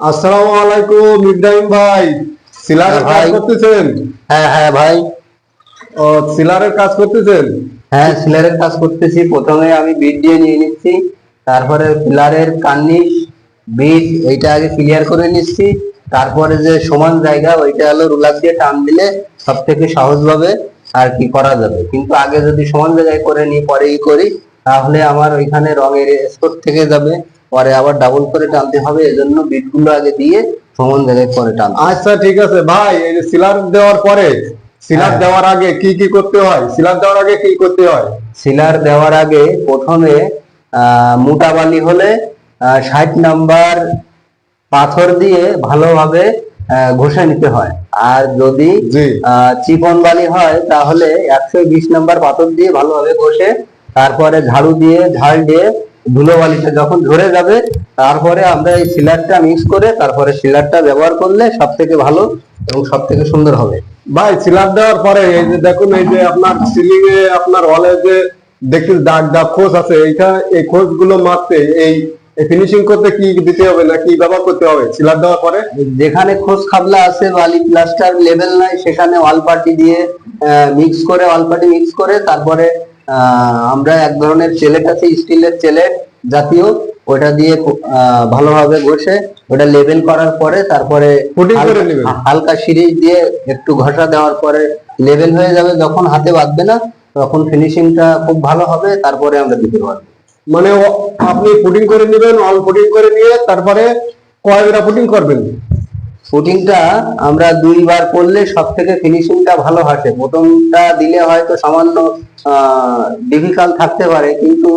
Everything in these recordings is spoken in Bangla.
আসসালামু আলাইকুম ইব্রাহিম ভাই। সিলারের হ্যাঁ, কাজ। করতেছেন? হ্যাঁ হ্যাঁ ভাই। ও সিলারের কাজ করতেছেন? হ্যাঁ সিলারের কাজ করতেছি। প্রথমে আমি বিট দিয়ে নিয়ে নিচ্ছি তারপরে পিলারের কার্নিশ বিট এইটা আগে ক্লিয়ার করে নিচ্ছি। তারপরে যে সমান জায়গা ওইটা হলো রুলার দিয়ে টান দিলে সব থেকে সহজভাবে আর কি করা যাবে। কিন্তু আগে যদি সমান জায়গায় করে নিই পরে ই করি তাহলে আমার ওইখানে রঙের স্পট থেকে যাবে। পরে আবার ডাবল করে টানতে হবে এজন্য বিটগুলো আগে দিয়ে সমান জায়গায় পরে হবে। আচ্ছা ঠিক আছে। ভাই এই যে সিলার দেওয়ার পরে সিলার হ্যাঁ। দেওয়ার আগে কি কি করতে হয়? সিলার দেওয়ার আগে কি করতে হয়? সিলার দেওয়ার আগে প্রথমে মোটা বালি হলে ষাট নাম্বার পাথর দিয়ে ভালোভাবে ঘষে নিতে হয়। আর যদি চিকন বালি হয় তাহলে একশো বিশ নাম্বার পাথর দিয়ে ভালোভাবে ঘষে তারপরে ঝাড়ু দিয়ে ঝাড় দিয়ে ধুলো বালিটা যখন ঝরে যাবে তারপরে আমরা এই সিলারটা মিক্স করে তারপরে সিলারটা ব্যবহার করলে সব থেকে ভালো এবং সব থেকে সুন্দর হবে। ভাই সিলার দেওয়ার পরে এই যে দেখুন এই যে আপনার সিলিং এ আপনার ওয়ালে যে দেখি দাগ দাগ খোঁজ আছে এইটা এই খোঁজগুলো মারতে এই ফিনিশিং করতে কি দিতে হবে না কি ব্যবহার করতে হবে? সিলার দেওয়ার পরে? যেখানে খোঁজ খাবলা আছে বালি প্লাস্টার লেভেল নাই সেখানে ওয়াল পার্টি দিয়ে মিক্স করে ওয়াল পার্টি মিক্স করে তারপরে আমরা এক ধরনের চেলেট আছে স্টিলের চেলেট জাতীয় ওটা দিয়ে ভালোভাবে ঘষে ওটা লেভেল করার পরে তারপরে হালকা-। সিরিজ দিয়ে একটু ঘষা দেওয়ার পরে লেবেল হয়ে যাবে যখন হাতে বাঁধবে না তখন ফিনিশিংটা খুব ভালো হবে তারপরে আমরা দিতে পারব মানে আপনি পুটিং করে নেবেন অল পুটিং করে নিয়ে তারপরে কয়েকটা পুটিং করবেন শুটিংটা আমরা দুইবার করলে সব থেকে ফিনিশিংটা ভালো আসে। প্রথমটা দিলে হয়তো সামান্য ডিফিকাল্ট থাকতে পারে কিন্তু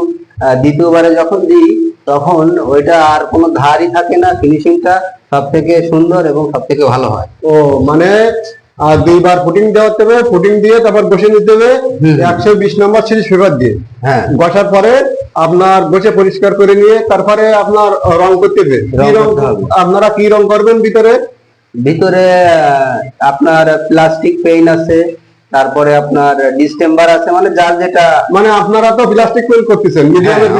দ্বিতীয়বারে যখন দিই তখন ওইটা আর কোনো ধারই থাকে না ফিনিশিংটা সব থেকে সুন্দর এবং সব থেকে ভালো হয়। ও মানে আহ, দুইবার ফুটিং দেওয়াতে হবে ফুটিং দিয়ে তারপর বসে নিতে হবে একশো বিশ নম্বর সিরিজ পেপার দিয়ে। হ্যাঁ। বসার পরে আপনার বসে পরিষ্কার করে নিয়ে তারপরে আপনার রং করতে হবে। আপনারা কি রং করবেন ভিতরে? ভিতরে আপনার প্লাস্টিক পেইন আছে তারপরে আপনার ডিসটেম্বার আছে মানে যার যেটা মানে আপনারা তো প্লাস্টিক পেন্ট করতেছেন মিডিয়ামের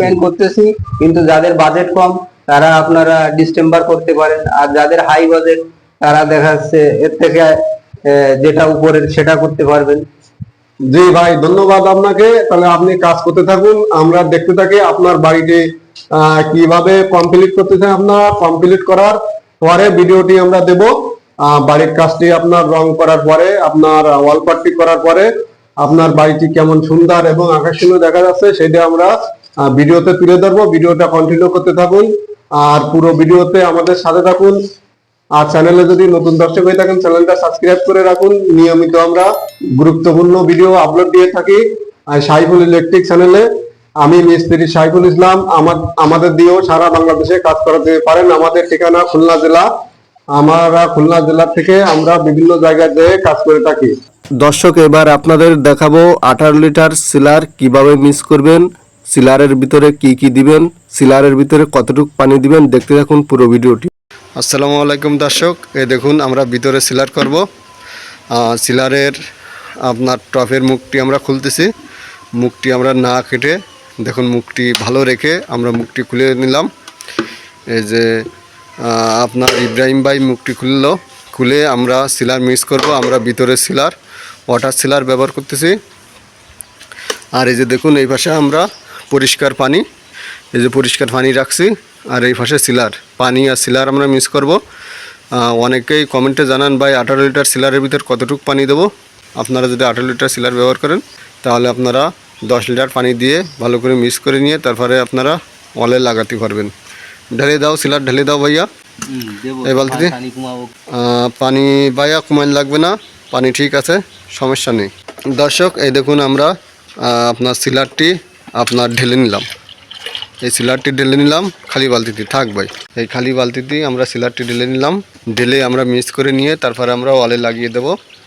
হ্যাঁ, করতেছি কিন্তু যাদের বাজেট কম তারা আপনারা ডিসেম্বর করতে পারেন আর যাদের হাই বাজেট তারা দেখা যাচ্ছে এর থেকে যেটা উপরের সেটা করতে পারবেন। জি ভাই ধন্যবাদ আপনাকে। তাহলে আপনি কাজ করতে থাকুন আমরা দেখতে থাকি আপনার বাড়িতে কীভাবে কমপ্লিট করতেছেন আপনার কমপ্লিট করার। পরে ভিডিওটি আমরা দেব বাড়ির কাজটি আপনার রং করার পরে, আপনার ওয়াল পাট্টি করার পরে, আপনার বাড়িটি কেমন সুন্দর এবং আকর্ষণীয় দেখা যাচ্ছে, সেটা আমরা ভিডিওতে তুলে ধরবো। ভিডিওটা কন্টিনিউ করতে থাকুন আর পুরো ভিডিওতে আমাদের সাথে থাকুন। আর চ্যানেলে যদি নতুন দর্শক হয়ে থাকেন চ্যানেলটা সাবস্ক্রাইব করে রাখুন। নিয়মিত আমরা গুরুত্বপূর্ণ ভিডিও আপলোড দিয়ে থাকি সাইফুল ইলেকট্রিক চ্যানেলে আমি মিস্ত্রি সাইফুল ইসলাম আমার আমাদের দিয়েও সারা বাংলাদেশে কাজ করাতে পারেন। আমাদের ঠিকানা খুলনা জেলা। আমরা খুলনা জেলা থেকে আমরা বিভিন্ন জায়গায় যেয়ে কাজ করে থাকি। দর্শক এবার আপনাদের দেখাবো আঠারো লিটার সিলার কীভাবে মিক্স করবেন সিলারের ভিতরে কি কি দিবেন সিলারের ভিতরে কতটুকু পানি দিবেন দেখতে থাকুন পুরো ভিডিওটি। আসসালামু আলাইকুম দর্শক এ দেখুন আমরা ভিতরে সিলার করব। সিলারের আপনার টপের মুখটি আমরা খুলতেছি। মুখটি আমরা না কেটে দেখুন, মুখটি ভালো রেখে আমরা মুখটি খুলে নিলাম। এই যে আপনার ইব্রাহিম ভাই মুখটি খুললো। খুলে আমরা সিলার মিক্স করব, আমরা ভিতরে সিলার, ওয়াটার সিলার ব্যবহার করতেছি। আর এই যে দেখুন, এই পাশে আমরা পরিষ্কার পানি, এই যে পরিষ্কার পানি রাখছি, আর এই পাশে সিলার, পানি আর সিলার আমরা মিক্স করব। অনেকেই কমেন্টে জানান, ভাই, আঠারো লিটার সিলারের ভিতর কতটুকু পানি দেবো? আপনারা যদি আঠারো লিটার সিলার ব্যবহার করেন, তাহলে আপনারা দশ লিটার পানি দিয়ে ভালো করে মিক্স করে নিয়ে তারপরে আপনারা ওয়ালে লাগাতে পারবেন। ঢেলে দাও সিলার ঢেলে দাও ভাইয়া। এই বালতিতে? পানি ভাইয়া কমাইন লাগবে না পানি ঠিক আছে সমস্যা নেই। দর্শক এই দেখুন আমরা আপনার সিলারটি আপনার ঢেলে নিলাম। এই সিলারটি ঢেলে নিলাম খালি বালতিতে। থাক ভাই এই খালি বালতিতে আমরা সিলারটি ঢেলে নিলাম। ঢেলে আমরা মিক্স করে নিয়ে তারপরে আমরা ওয়ালে লাগিয়ে দেব।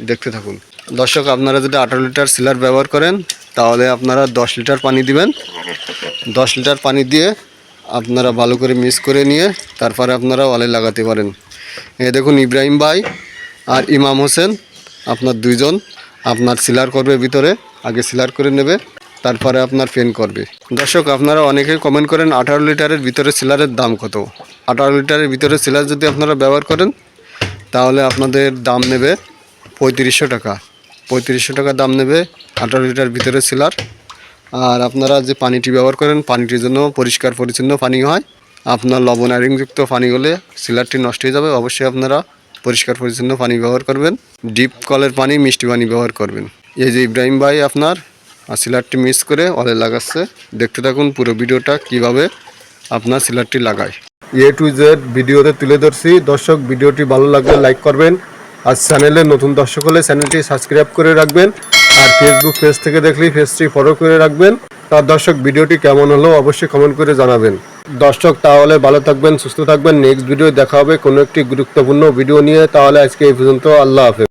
দেখতে থাকুন। দর্শক, আপনারা যদি আঠারো লিটার সিলার ব্যবহার করেন, তাহলে আপনারা দশ লিটার পানি দিবেন। দশ লিটার পানি দিয়ে আপনারা ভালো করে মিক্স করে নিয়ে তারপরে আপনারা ওয়ালে লাগাতে পারেন। এ দেখুন, ইব্রাহিম ভাই আর ইমাম হোসেন, আপনার দুইজন, আপনার সিলার করবে ভিতরে, আগে সিলার করে নেবে, তারপরে আপনার ফেন করবে। দর্শক, আপনারা অনেকেই কমেন্ট করেন আঠারো লিটারের ভিতরে সিলারের দাম কত। আঠারো লিটারের ভিতরে সিলার যদি আপনারা ব্যবহার করেন, তাহলে আপনাদের দাম নেবে পঁয়ত্রিশশো টাকা। পঁয়ত্রিশশো টাকা দাম নেবে আঠারো লিটার ভিতরে সিলার। আর আপনারা যে পানিটি ব্যবহার করেন, পানিটির জন্য পরিষ্কার পরিচ্ছন্ন পানি হয়। আপনার লবণ আয়রনযুক্ত পানি হলে সিলারটি নষ্ট হয়ে যাবে। অবশ্যই আপনারা পরিষ্কার পরিচ্ছন্ন পানি ব্যবহার করবেন। ডিপ কলের পানি, মিষ্টি পানি ব্যবহার করবেন। এই যে ইব্রাহিম ভাই আপনার, আর সিলারটি মিস করে অলে লাগাচ্ছে। দেখতে থাকুন পুরো ভিডিওটা কীভাবে আপনার সিলারটি লাগায়। এ টু জেড ভিডিওতে তুলে ধরছি। দর্শক, ভিডিওটি ভালো লাগলে লাইক করবেন। আর চ্যানেলে নতুন দর্শক হলে চ্যানেলটি সাবস্ক্রাইব করে রাখবেন আর ফেসবুক পেজ থেকে দেখলে পেজটি ফলো করে রাখবেন। তার দর্শক, ভিডিওটি কেমন হলো অবশ্যই কমেন্ট করে জানাবেন। দর্শক, তাহলে ভালো থাকবেন, সুস্থ থাকবেন। নেক্সট ভিডিও দেখা হবে কোনো একটি গুরুত্বপূর্ণ ভিডিও নিয়ে। তাহলে আজকে এই পর্যন্ত, আল্লাহ হাফেজ।